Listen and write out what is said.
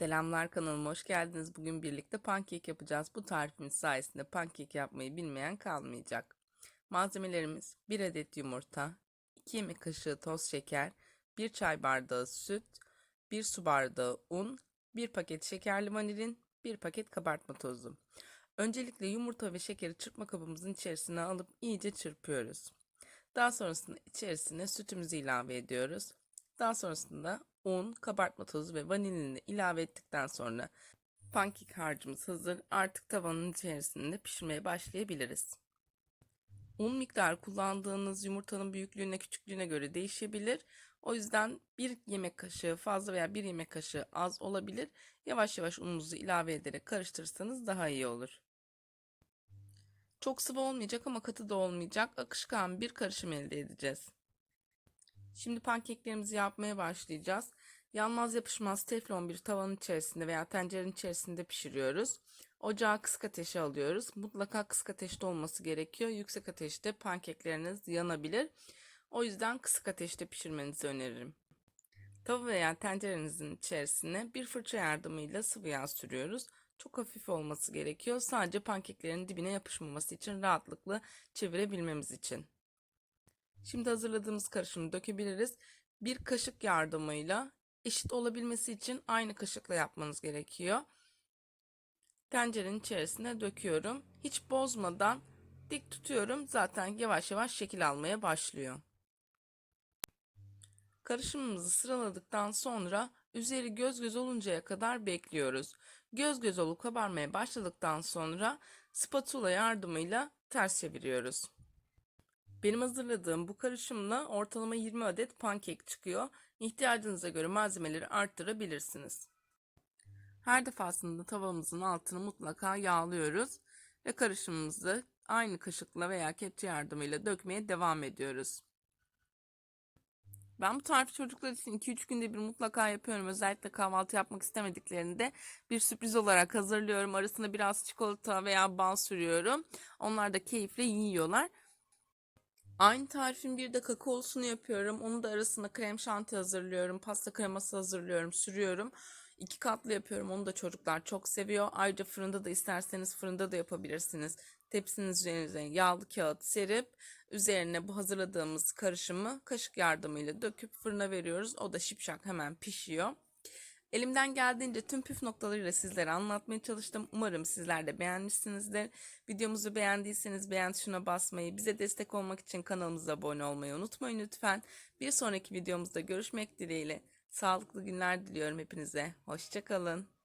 Selamlar kanalıma hoş geldiniz. Bugün birlikte pankek yapacağız. Bu tarifimiz sayesinde pankek yapmayı bilmeyen kalmayacak. Malzemelerimiz 1 adet yumurta, 2 yemek kaşığı toz şeker, 1 çay bardağı süt, 1 su bardağı un, 1 paket şekerli vanilin, 1 paket kabartma tozu. Öncelikle yumurta ve şekeri çırpma kabımızın içerisine alıp iyice çırpıyoruz. Daha sonrasında içerisine sütümüzü ilave ediyoruz. Daha sonrasında un, kabartma tozu ve vanilini ilave ettikten sonra pankek harcımız hazır. Artık tavanın içerisinde pişirmeye başlayabiliriz. Un miktarı kullandığınız yumurtanın büyüklüğüne küçüklüğüne göre değişebilir. O yüzden bir yemek kaşığı fazla veya bir yemek kaşığı az olabilir. Yavaş yavaş ununuzu ilave ederek karıştırırsanız daha iyi olur. Çok sıvı olmayacak ama katı da olmayacak. Akışkan bir karışım elde edeceğiz. Şimdi pankeklerimizi yapmaya başlayacağız. Yanmaz yapışmaz teflon bir tavanın içerisinde veya tencerenin içerisinde pişiriyoruz. Ocağı kısık ateşe alıyoruz. Mutlaka kısık ateşte olması gerekiyor. Yüksek ateşte pankekleriniz yanabilir. O yüzden kısık ateşte pişirmenizi öneririm. Tava veya tencerenizin içerisine bir fırça yardımıyla sıvı yağ sürüyoruz. Çok hafif olması gerekiyor. Sadece pankeklerin dibine yapışmaması için rahatlıkla çevirebilmemiz için. Şimdi hazırladığımız karışımı dökebiliriz. Bir kaşık yardımıyla eşit olabilmesi için aynı kaşıkla yapmanız gerekiyor. Tencerenin içerisine döküyorum. Hiç bozmadan dik tutuyorum. Zaten yavaş yavaş şekil almaya başlıyor. Karışımımızı sıraladıktan sonra üzeri göz göz oluncaya kadar bekliyoruz. Göz göz olup kabarmaya başladıktan sonra spatula yardımıyla ters çeviriyoruz. Benim hazırladığım bu karışımla ortalama 20 adet pankek çıkıyor. İhtiyacınıza göre malzemeleri arttırabilirsiniz. Her defasında tavamızın altını mutlaka yağlıyoruz ve karışımımızı aynı kaşıkla veya kepçe yardımıyla dökmeye devam ediyoruz. Ben bu tarifi çocuklar için 2-3 günde bir mutlaka yapıyorum. Özellikle kahvaltı yapmak istemediklerinde bir sürpriz olarak hazırlıyorum. Arasına biraz çikolata veya bal sürüyorum. Onlar da keyifle yiyorlar. Aynı tarifin bir de kakaosunu yapıyorum. Onu da arasına krem şanti hazırlıyorum. Pasta kreması hazırlıyorum, sürüyorum. İki katlı yapıyorum. Onu da çocuklar çok seviyor. Ayrıca fırında da isterseniz fırında da yapabilirsiniz. Tepsiniz üzerine yağlı kağıt serip üzerine bu hazırladığımız karışımı kaşık yardımıyla döküp fırına veriyoruz. O da şipşak hemen pişiyor. Elimden geldiğince tüm püf noktalarıyla sizlere anlatmaya çalıştım. Umarım sizler de beğenmişsinizdir. Videomuzu beğendiyseniz beğen tuşuna basmayı, bize destek olmak için kanalımıza abone olmayı unutmayın lütfen. Bir sonraki videomuzda görüşmek dileğiyle. Sağlıklı günler diliyorum hepinize. Hoşçakalın.